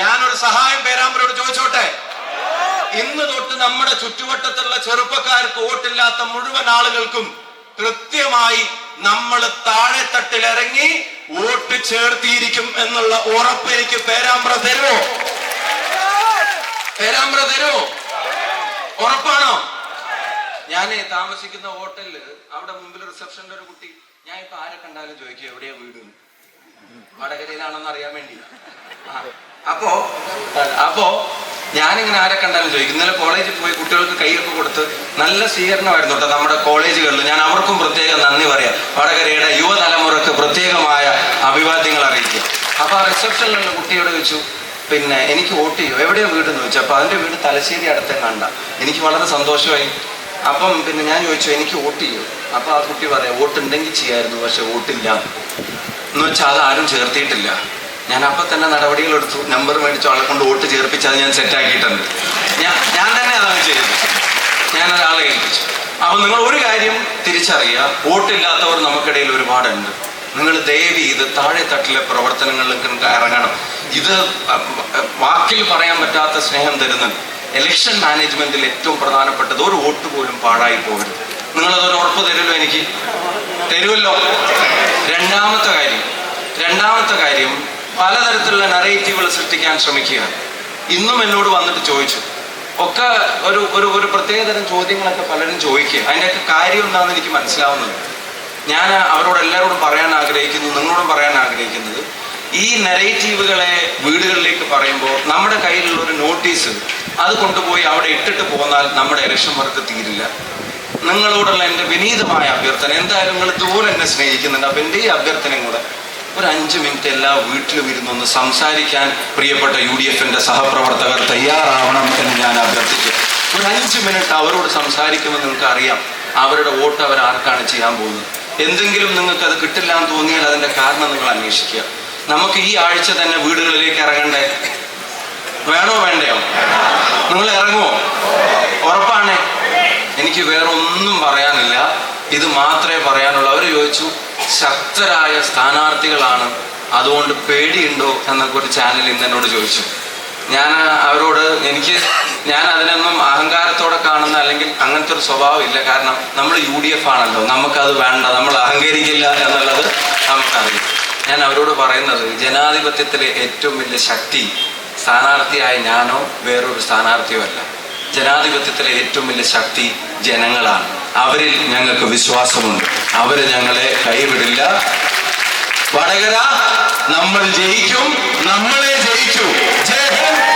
ഞാനൊരു സഹായം പേരാമ്പരോട് ചോദിച്ചോട്ടെ? ഇന്ന് തൊട്ട് നമ്മുടെ ചുറ്റുവട്ടത്തുള്ള ചെറുപ്പക്കാർക്ക് വോട്ടില്ലാത്ത മുഴുവൻ ആളുകൾക്കും കൃത്യമായി നമ്മൾ താഴെത്തട്ടിൽ ഇറങ്ങി വോട്ട് ചേർത്തിയിരിക്കും എന്നുള്ള ഉറപ്പ് എനിക്ക് പേരാമ്പ്ര തരുമോ പേരാമ്പ്ര തരുമോ ഉറപ്പാണോ? ഞാൻ താമസിക്കുന്ന ഹോട്ടലിൽ അവിടെ മുമ്പിൽ റിസപ്ഷന്റെ ഒരു കുട്ടി. ഞാൻ ഇപ്പൊ ആരെ കണ്ടാലും ചോദിക്കും എവിടെയാ വീട്. വടകരയിലാണെന്ന് അറിയാൻ വേണ്ടി അപ്പോ അപ്പോ ഞാനിങ്ങനെ ആരെ കണ്ടാലും ചോദിക്കും. ഇന്നലെ കോളേജിൽ പോയി കുട്ടികൾക്ക് കൈയൊക്കെ കൊടുത്ത് നല്ല സ്വീകരണമായിരുന്നു കേട്ടോ നമ്മുടെ കോളേജുകളിൽ. ഞാൻ അവർക്കും പ്രത്യേകം നന്ദി പറയാം. വടകരയുടെ യുവതലമുറക്ക് പ്രത്യേകമായ അഭിവാദ്യങ്ങൾ അറിയിക്കുക. അപ്പൊ ആ റിസപ്ഷനിലുള്ള കുട്ടിയോട് ചോദിച്ചു പിന്നെ എനിക്ക് വോട്ട് ചെയ്യും? എവിടെയോ വീട് എന്ന് ചോദിച്ചു. അപ്പൊ അതിന്റെ വീട് തലശ്ശേരി അടുത്ത് കണ്ട എനിക്ക് വളരെ സന്തോഷമായി. അപ്പം പിന്നെ ഞാൻ ചോദിച്ചു എനിക്ക് വോട്ട് ചെയ്യും? അപ്പൊ ആ കുട്ടി പറയാം വോട്ട് ഉണ്ടെങ്കിൽ ചെയ്യായിരുന്നു പക്ഷെ വോട്ടില്ല. എന്ന് വെച്ചാൽ അതാരും ചേർത്തിയിട്ടില്ല. ഞാൻ അപ്പൊ തന്നെ നടപടികൾ എടുത്തു. നമ്പർ മേടിച്ചു ആളെ കൊണ്ട് വോട്ട് ചേർപ്പിച്ച് അത് ഞാൻ സെറ്റ് ആക്കിയിട്ടുണ്ട്. ഞാൻ ഞാൻ തന്നെ അതാണ് ചെയ്തത്. ഞാൻ ഒരാളെ ഏൽപ്പിച്ചു. അപ്പൊ നിങ്ങൾ ഒരു കാര്യം തിരിച്ചറിയുക. വോട്ടില്ലാത്തവർ നമുക്കിടയിൽ ഒരുപാടുണ്ട്. നിങ്ങൾ ദേവി ഇത് താഴെ തട്ടിലെ പ്രവർത്തനങ്ങളിലേക്ക് ഇറങ്ങണം. ഇത് വാക്കിൽ പറയാൻ പറ്റാത്ത സ്നേഹം തരുന്നുണ്ട്. ഇലക്ഷൻ മാനേജ്മെന്റിൽ ഏറ്റവും പ്രധാനപ്പെട്ടത് ഒരു വോട്ട് പോലും പാഴായി പോകരുത്. നിങ്ങളതൊരു ഉറപ്പ് തരുമല്ലോ എനിക്ക്? തരുമല്ലോ. രണ്ടാമത്തെ കാര്യം രണ്ടാമത്തെ കാര്യം പലതരത്തിലുള്ള നറേറ്റീവുകൾ സൃഷ്ടിക്കാൻ ശ്രമിക്കുകയാണ്. ഇന്നും എന്നോട് വന്നിട്ട് ചോദിച്ചു. ഒക്കെ ഒരു ഒരു ഒരു പ്രത്യേകതരം ചോദ്യങ്ങളൊക്കെ പലരും ചോദിക്കുക അതിന്റെയൊക്കെ കാര്യം എന്താണെന്ന് എനിക്ക് മനസ്സിലാവുന്നത്. ഞാൻ അവരോട് എല്ലാവരോടും പറയാൻ ആഗ്രഹിക്കുന്നു നിങ്ങളോടും പറയാൻ ആഗ്രഹിക്കുന്നത്. ഈ നെറേറ്റീവുകളെ വീടുകളിലേക്ക് പറയുമ്പോൾ നമ്മുടെ കയ്യിലുള്ള ഒരു നോട്ടീസ് അത് കൊണ്ടുപോയി അവിടെ ഇട്ടിട്ട് പോന്നാൽ നമ്മുടെ ഇലക്ഷൻ വർക്ക് തീരില്ല. നിങ്ങളോടുള്ള എന്റെ വിനീതമായ അഭ്യർത്ഥന. എന്തായാലും നിങ്ങൾ ദൂരെ എന്നെ സ്നേഹിക്കുന്നുണ്ട്. അപ്പം എന്റെ ഈ അഭ്യർത്ഥനയും കൂടെ ഒരു അഞ്ച് മിനിറ്റ് എല്ലാ വീട്ടിലും ഇരുന്നൊന്ന് സംസാരിക്കാൻ പ്രിയപ്പെട്ട യു ഡി എഫിന്റെ സഹപ്രവർത്തകർ തയ്യാറാവണം എന്ന് ഞാൻ അഭ്യർത്ഥിക്കും ഒരു അഞ്ച് മിനിറ്റ് അവരോട് സംസാരിക്കുമെന്ന് നിങ്ങൾക്ക് അറിയാം അവരുടെ വോട്ട് അവർ ആർക്കാണ് ചെയ്യാൻ പോകുന്നത്. എന്തെങ്കിലും നിങ്ങൾക്ക് അത് കിട്ടില്ല എന്ന് തോന്നിയാൽ അതിന്റെ കാരണം നിങ്ങൾ അന്വേഷിക്കുക. നമുക്ക് ഈ ആഴ്ച തന്നെ വീടുകളിലേക്ക് ഇറങ്ങണ്ടേ? വേണോ വേണ്ടയോ? നിങ്ങൾ ഇറങ്ങുമോ? ഉറപ്പാണേ. എനിക്ക് വേറെ ഒന്നും പറയാനില്ല. ഇത് മാത്രമേ പറയാനുള്ളൂ. അവർ ചോദിച്ചു ശക്തരായ സ്ഥാനാർത്ഥികളാണ്. അതുകൊണ്ട് പേടിയുണ്ടോ? എന്നൊക്കെ ഒരു ചാനൽ ഇന്ന് എന്നോട് ചോദിച്ചു. ഞാൻ അവരോട് എനിക്ക് ഞാൻ അതിനൊന്നും അഹങ്കാരത്തോടെ കാണുന്ന അല്ലെങ്കിൽ അങ്ങനത്തെ ഒരു സ്വഭാവം ഇല്ല. കാരണം നമ്മൾ യു ഡി എഫ് ആണല്ലോ. നമുക്കത് വേണ്ട. നമ്മൾ അഹങ്കരിക്കില്ല എന്നുള്ളത് നമുക്കറിയാം ഞാൻ അവരോട് പറയുന്നത് ജനാധിപത്യത്തിലെ ഏറ്റവും വലിയ ശക്തി സ്ഥാനാർത്ഥിയായ ഞാനോ വേറൊരു സ്ഥാനാർത്ഥിയോ അല്ല. ജനാധിപത്യത്തിലെ ഏറ്റവും വലിയ ശക്തി ജനങ്ങളാണ്. അവരിൽ ഞങ്ങൾക്ക് വിശ്വാസമുണ്ട്. അവർ ഞങ്ങളെ കൈവിടില്ല. വടകര നമ്മൾ ജയിക്കും നമ്മളെ ജയിച്ചു. ജയ